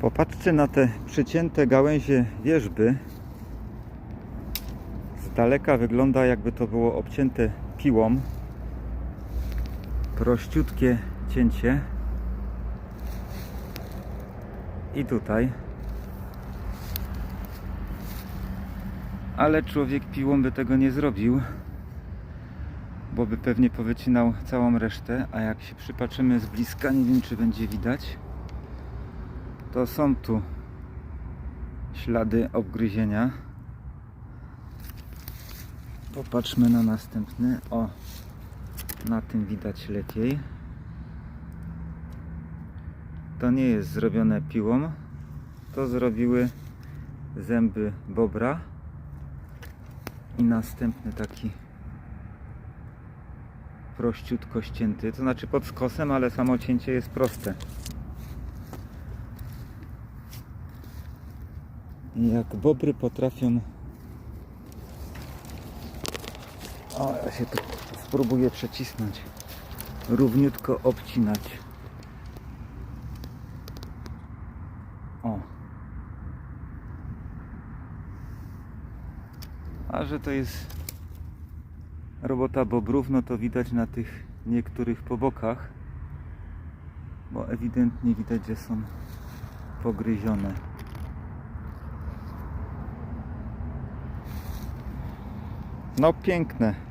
Popatrzcie na te przycięte gałęzie wierzby. Z daleka wygląda jakby to było obcięte piłą. Prościutkie cięcie. I tutaj. Ale człowiek piłą by tego nie zrobił, bo by pewnie powycinał całą resztę, a jak się przypatrzymy z bliska, nie wiem czy będzie widać, to są tu ślady obgryzienia. Popatrzmy na następny. O, na tym widać lepiej. To nie jest zrobione piłą, to zrobiły zęby bobra. I następny taki prościutko ścięty, to znaczy pod skosem, ale samo cięcie jest proste. Jak bobry potrafią. O, ja się tu spróbuję przecisnąć. Równiutko obcinać. O. A że to jest robota bobrów, no to widać na tych niektórych pobokach bo ewidentnie widać, że są pogryzione No piękne.